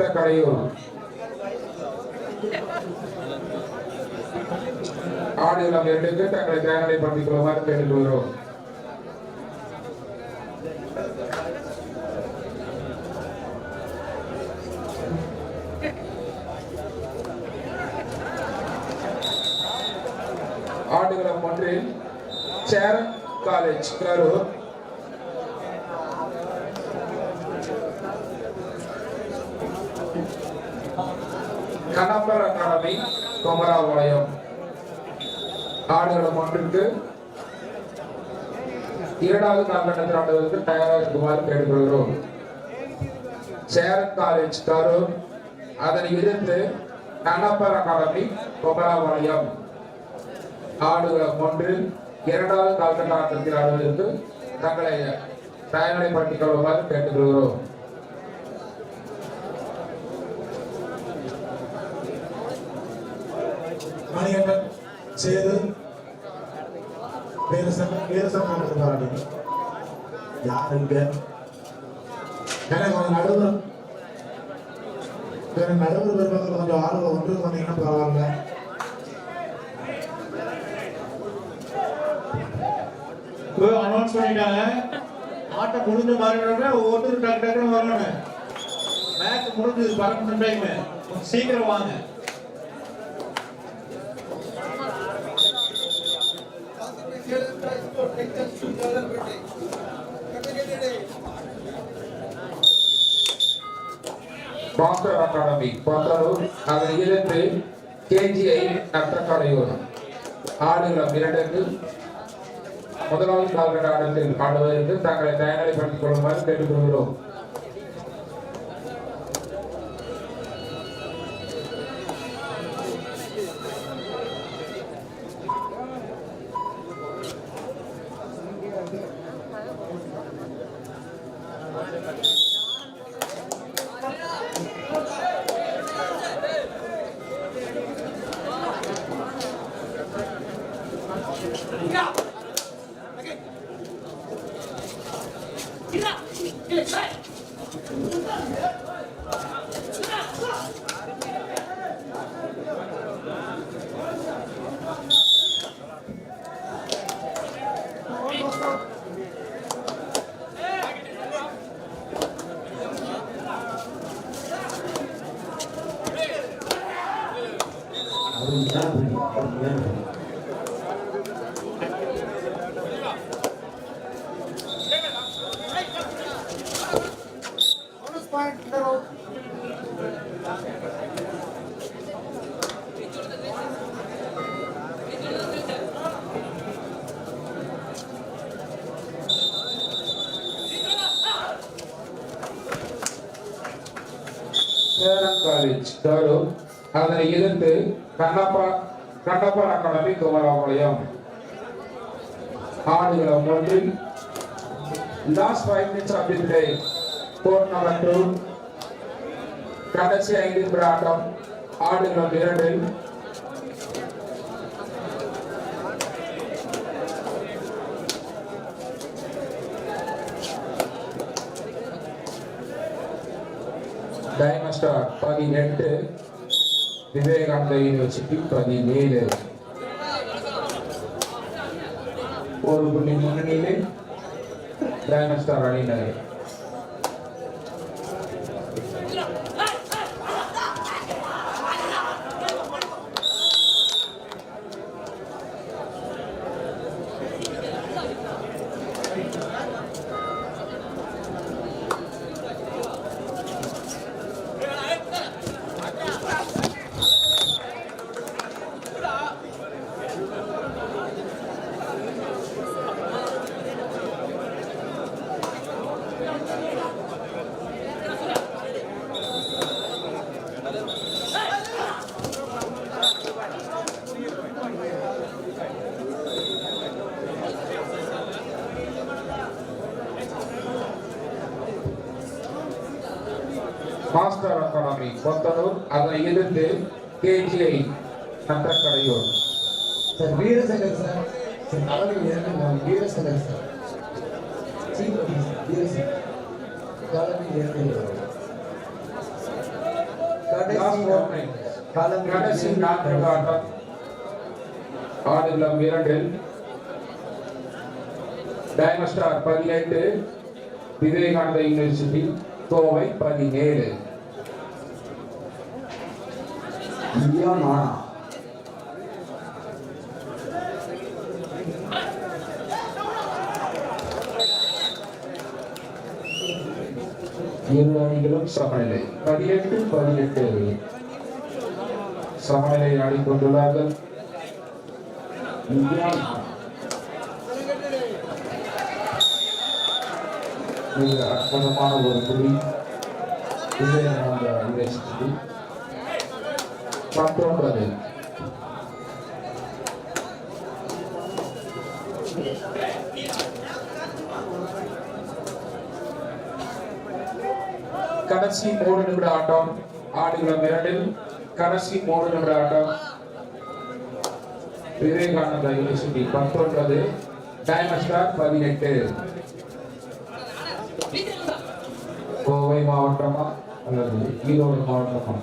நத்த கடையூர் ஆடுகளம் இரண்டுக்கு தங்களை தயாரை படுத்திக் கொள்ளுமாறு கேட்டுக்கொள்கிறோம் ஆடுகளம் ஒன்றில் சேரன் காலேஜ் கரூர். கனப்பர் அகாடமி குமராபாளையம். ஆடுகளம் ஒன்றிற்கு இரண்டாவது கால்கட்டத்தில் ஆடுவதற்கு தயாராக இருக்குமாறு கேட்டுக்கொள்கிறோம். சேரன் காலேஜ் தரும் அதனை எதிர்த்து கனப்பர் அகாடமி குமராபாளையம். ஆடுகளம் ஒன்று இரண்டாவது கால்கட்ட ஆட்டத்தில் ஆடுவதற்கு தங்களை தயார்நிலைப்படுத்திக் கொள்ளுமாறு கேட்டுக்கொள்கிறோம். மணிகண்டன் சேது வீரசன் வீரசன் போராடி யார் இங்க எனக்கு கொஞ்சம் நடுவர் எனக்கு நடுவர் பெருமக்கள் கொஞ்சம் ஆர்வம் ஒன்று சொன்னீங்கன்னா பரவாயில்ல அனௌன்ஸ் பண்ணிட்டாங்க ஆட்டம் முடிஞ்ச மாதிரி ஒவ்வொருத்தரும் டக்கு டக்குன்னு வரணும் மேட்ச் முடிஞ்சது பறந்து டைம் சீக்கிரம் வாங்க பாத்தர் அகாடமி பந்தலூர் அதனை எதிர்த்து கேஜிஐ நத்தக்கடையூர் ஆடுகளம் இரண்டுக்கு. முதலாவது கால்கட்ட ஆட்டத்தில் ஆடுவதற்கு தங்களை தயாரிப்படுத்திக் கொள்ளுமாறு கேட்டுக்கொள்கிறோம் சேரன் காலேஜ் அதனை எதிர்த்து கண்ணப்பா கண்ணப்பா அகாடமி குமராபாளையம் ஆடுகளம் ஒன்றில் last five minutes of the play number two கடைசி ஐந்து பிராட்டம் ஆட்டம் ஆடுகளம் இரண்டில் டைனஸ்டார் பதினெட்டு விவேகானந்த யூனிவர்சிட்டி பதினேழு ஒரு புள்ளி முன்னணியிலே டைனஸ்டார் அணியினர். மாஸ்டர் அகாடமி கொத்தனூர் அதனை எதிர்த்து KGI Nathakadaiyur sir Veerasankar sir. Sir தலைவர் இரண்டு Veerasankar sir. Veerasankar four minutes. கடைசி நான்கு ஆட்டம் ஆடுகளம் இரண்டில் டைமண்ட் ஸ்டார் பதினெட்டு. விவேகானந்தா யூனிவர்சிட்டி கோவை பதினேழு இந்தியா நானா இரு அணிகளும் சமநிலை. பதினெட்டு பதினெட்டு சமநிலை ஆடிக்கொண்டுள்ளார்கள். இந்தியா நானா மிக அற்புதமான ஒரு புள்ளி விவேகானந்தா யூனிவர்சிட்டி பத்தொன்பது. கடைசி மூணு நிமிட ஆட்டம் ஆடுகளம் இரண்டில் கடைசி மூணு நிமிட ஆட்டம். விவேகானந்தா யூனிவர்சிட்டி பத்தொன்பது டைமஸ்டார் பதினெட்டு. கோவை மாவட்டமா அல்லது ஈரோடு மாவட்டமா?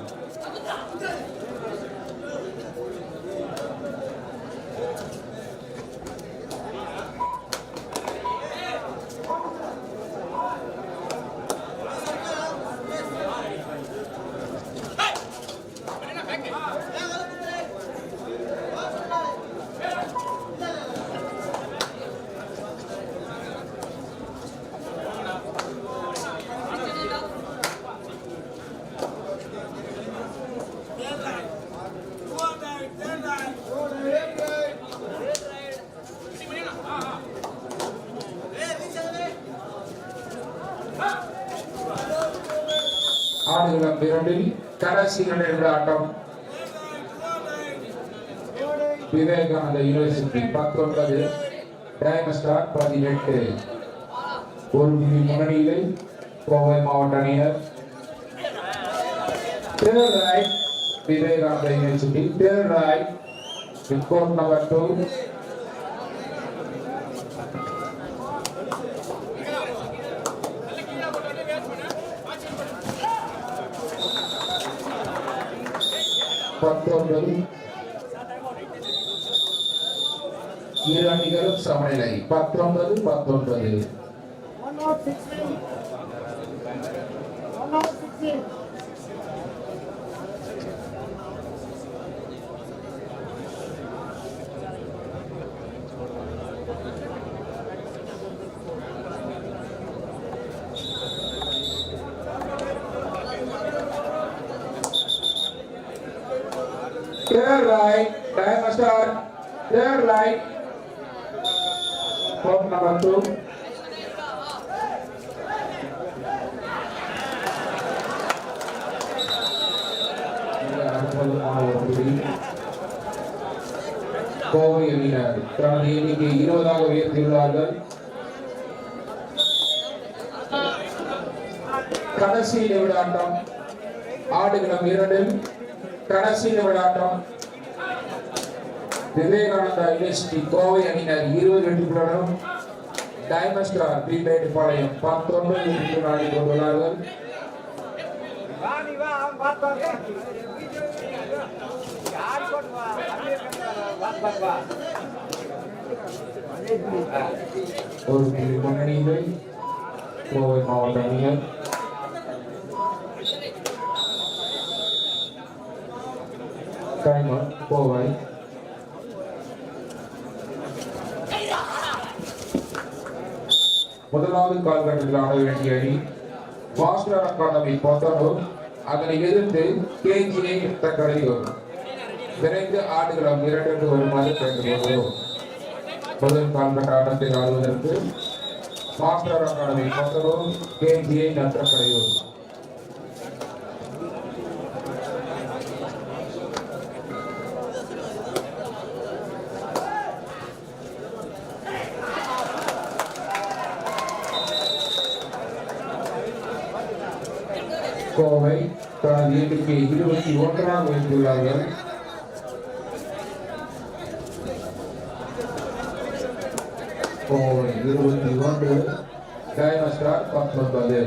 ஆடுகளம் இரண்டில் கடைசிகள் என்ற ஆட்டம். விவேகானந்த யூனிவர்சிட்டி பத்தொன்பது டைமஸ்டார் பதினெட்டு. ஒரு புள்ளி முன்னணியிலே கோவை மாவட்ட அணியர் Vivekananda right, university Third number two పట్టొందది పంతొమ్మిది Clear right, time start, right. Court number two. Kovai அணியினர் தனது எண்ணிக்கை இருபதாக உயர்த்தியுள்ளார்கள் கடைசி நிமிட ஆட்டம் ஆடுகளம் இரண்டில் கடைசி நிமிட ஆட்டம் விவேகானந்தா யூனிவர்சிட்டி கோவை அணியினர் இருபது வெற்றிகளுடன் டைமண்ட் ஸ்டார் ப்ரீபெய்ட் பாளையம் பத்தொன்பது வெற்றிகள் ஆடி கொண்டுள்ளார்கள். ஒரு புள்ளி கோவை மாவட்ட அணியினர். டைமர் கோவை. முதலாவது கால்கட்டத்தில் ஆட வேண்டிய அணி மாஸ்டர் அகாடமி பொத்தனூர் அதனை எதிர்த்து கேஜிஐ தக்கரையூர் விரைந்து ஆடுகளம் இரண்டு வருமாறு கேட்டுக்கொள்கிறோம் முதல் கால்கட்ட ஆட்டத்தில் ஆடுவதற்கு master academy Pothanur KGI Nathakkaraiyur Kovai தனது எண்ணிக்கை இருபத்தி ஒன்றாக வைத்துள்ளார்கள் கோவை இருபத்தி ஒன்று டைனஸ்டார் பத்தொன்பது.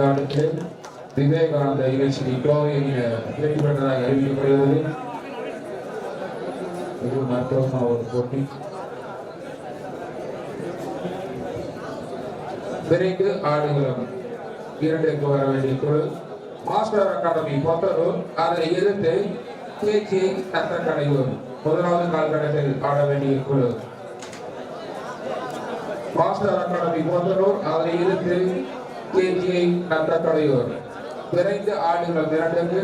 நடந்த விவேகானந்த யூனிவர்சிட்டி கோவை வெற்றி பெற்றதாக அறிவிக்கப்படுகிறது இது மருத்துவமான ஒரு போட்டி. விரைந்து ஆடுகளம் இரண்டுக்கு வர வேண்டிய குழு மாஸ்டர் அகாடமி பொத்தலூர் அதனை எதிர்த்து கேச்சி நத்தக்கடையூர் முதலாவது கால்கட்டத்தில் ஆட வேண்டிய குழு மாஸ்டர் அகாடமி பொத்தலூர் அதனை எதிர்த்து கேஜிஐ நத்தக்கடையூர் விரைந்து ஆடுகளம் இரண்டிற்கு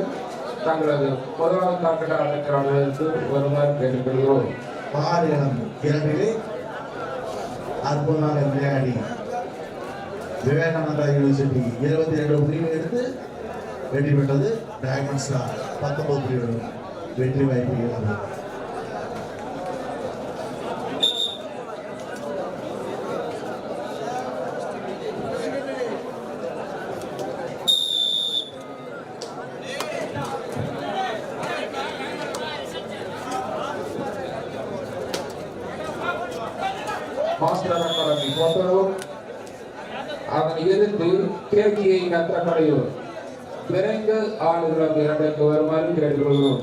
தங்களது முதலாவது கால்கட்ட ஆட்டத்தில் வருமாறு கேட்டுக்கொள்கிறோம். பாரிடம் இரண்டிலே அற்புதமான விளையாடி. விவேகானந்தா யூனிவர்சிட்டி இருபத்தி ஏழு புள்ளிகள் எடுத்து வெற்றி பெற்றது டிராகன் ஸ்டார் பத்தொன்பது புள்ளிகளுடன் வெற்றி வாய்ப்பு இழந்தது. மாஸ்டர் அகாடமி அதன் அதனை எதிர்த்து கேஜிஐ நத்தக்கடையூர் விரைந்து ஆளுநர் இரண்டுக்கு வருமாறு கேட்டுக்கொள்கிறோம்.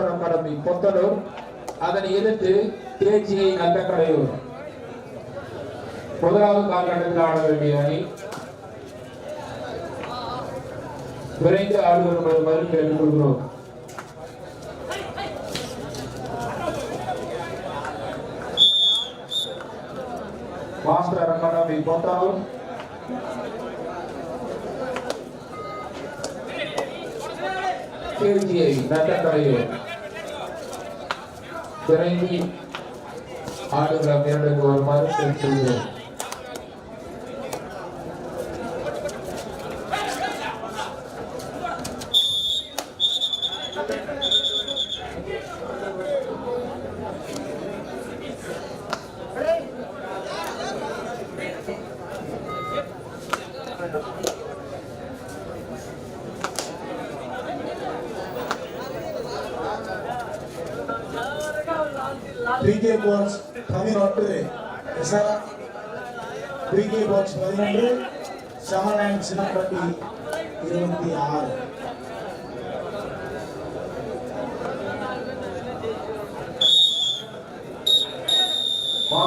மாஸ்டர் அகாடமி பொத்தலூர் அதனை எதிர்த்து கேஜிஐ நத்தக்கடையூர் முதலாவது கால்கட்டத்தில் ஆட வேண்டிய அணி விரைந்து ஆடுவதற்கு பதில் கேட்டுக் கொள்கிறோம். Master academy Pothalur KGI Nathakadaiyur விரைந்து ஆடுகளம் இரண்டுக்கு வருமாறு கேட்டுக்கொள்கிறோம் PK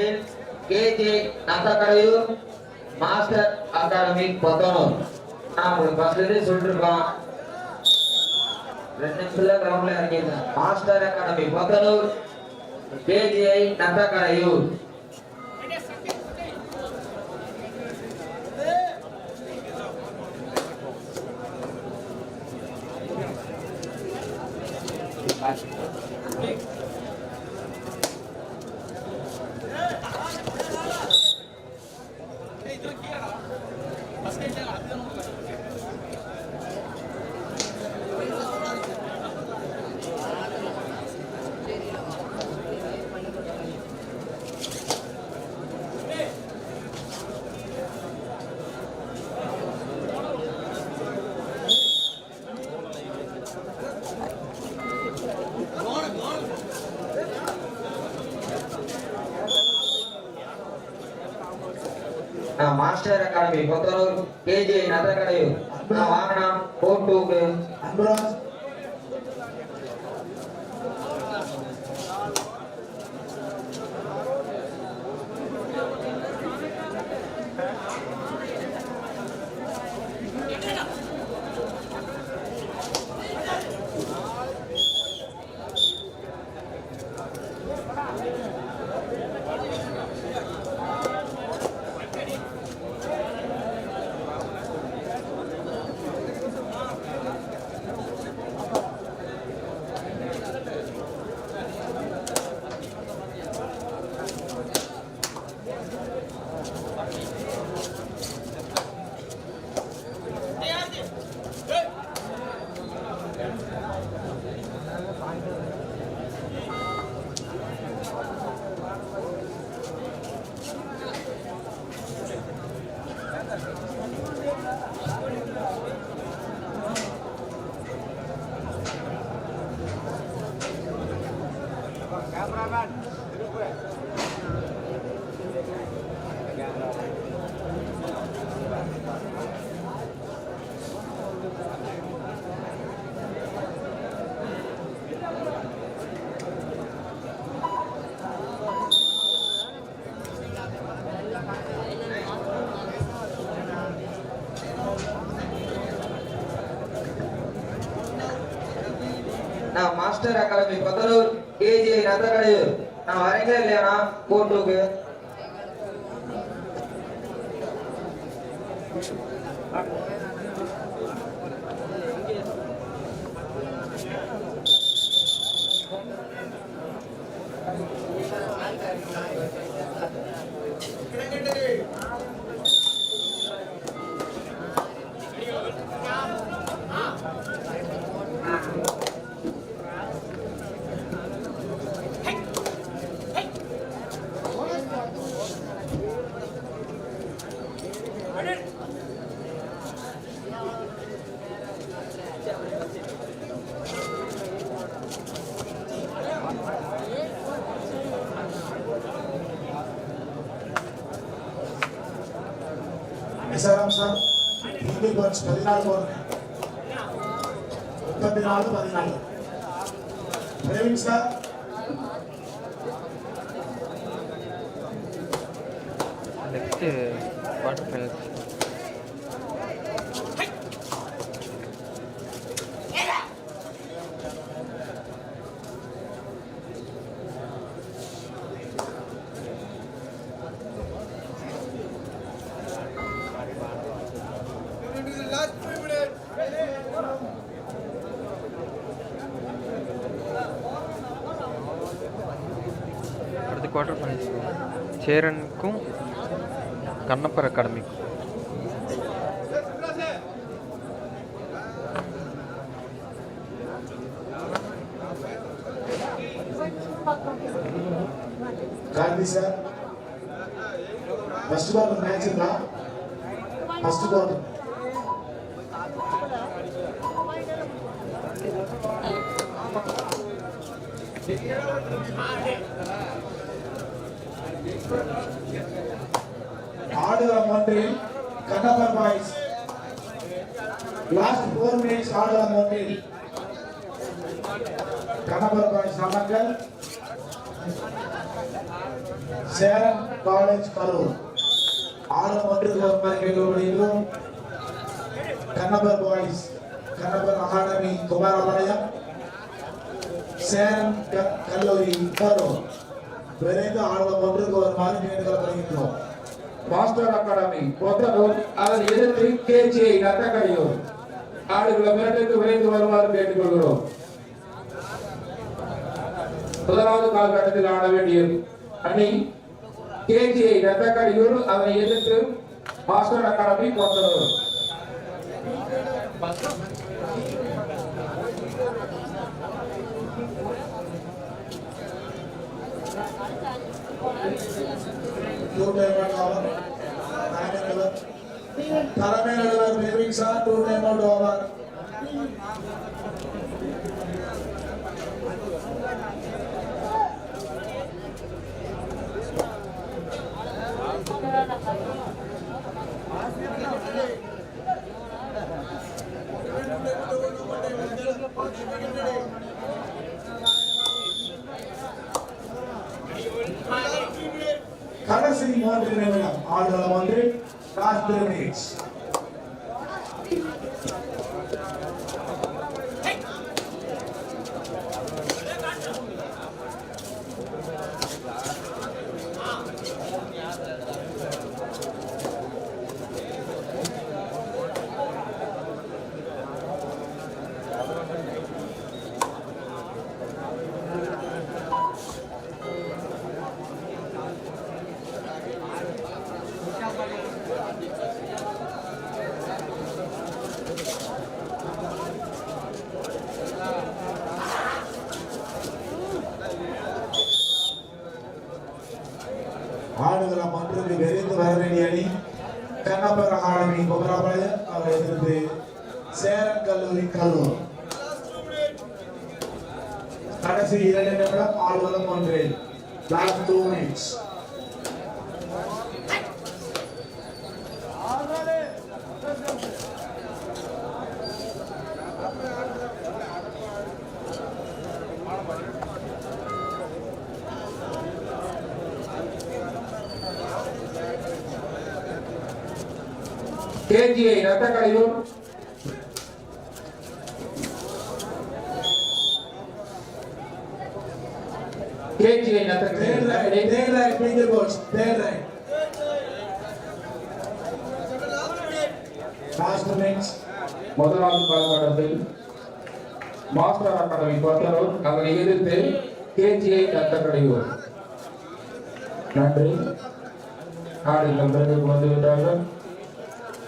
captain K KJ Nandakkaraiyur master academy Pathanur நான் உங்களுக்கு ஃபர்ஸ்ட்ல இருந்தே சொல்லிருக்கோம். ரெண்டு நிமிஷத்துல கிரவுண்ட்ல இறங்கியிருந்தேன் master academy Pathanur KGI Nandhakkaraiyur நான் master academy Kothanur KGI Nandhakkaraiyur நான் வாங்கினா ஃபோர் டூக்கு அன்பராஜ் நான் master academy Kothanur KGI Nandhakkaraiyur நான் வரீங்களா இல்லையாண்ணா கோட்டூக்கு பதினாலு போடுங்க முப்பத்தி நாலு பதினாலு பிரவீன் క్వార్టర్ ఫైనల్స్ చేరన్కు కన్నప్పర్ అకాడమీకు ఫస్ట్ మ్యాచ్ ఫస్ట్ ஆடுகளம் ஒன்றில் Kannappar boys last four minutes ஆடுகளம் ஒன்றில் கண்ணப்பர் பாய்ஸ் நமக்கள் சேரன் காலேஜ் கரூர் ஆளும் ஒன்றுக்கு ஒருமாறு கேட்கப்படுகிறோம் கண்ணபர் பாய்ஸ் கண்ணபர் அகாடமி குமாரபாளையம் சேரன் க- கல்லூரி கரூர் விரைந்து ஆளும் ஒன்றுக்கு வருமாறு கேட்டுக்கொள்ளப்படுகின்றோம் மாஸ்டர் அகாடமி கொத்தனூர் அதனை எதிர்த்து கேஜிஐ நத்தக்கரையூர் ஆடுகளம் இரண்டுக்கு விரைந்து வருமாறு கேட்டுக்கொள்கிறோம் முதலாவது காலகட்டத்தில் ஆட வேண்டிய அணி கேஜிஐ நத்தக்கரையூர் அதனை எதிர்த்து master academy Kothanur two time out over தலைமை நடுவர் தலைமை நடுவர் Mervin sir two time out over கடைசி மூன்று நிமிடம் ஆடுகளம் ஒன்று லாஸ்ட் த்ரீ மினிட்ஸ் ஆடுகளம் மன்றுக்கு விரைந்து வர வேண்டிய அணி. கண்ணப்பர் அகாடமி குமராபாளையம் அவரை எதிர்த்து சேரன் கல்லூரி கல்லூர். கடைசி இரண்டு நிமிடம் ஆடுகளம் ஒன்றில் last two minutes third right. Last minutes. முதலாவது காலகட்டத்தில் மாஸ்டர் அகாடமி கொத்தனூர் அதனை எதிர்த்து கேஜிஐ நத்தக்கரையூர் நன்றி. ஆடுகள் பிறகு வந்து விட்டார்கள்.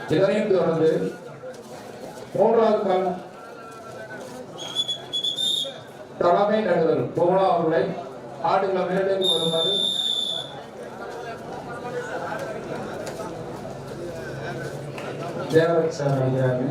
இதனையும் தொடர்ந்து மூன்றாவது கால் தலைமை நடுவர் புகழா அவர்களை ஆடுகளை இரண்டுக்கு வருமாறு. தேவரக் சார் அழைக்கிறாங்க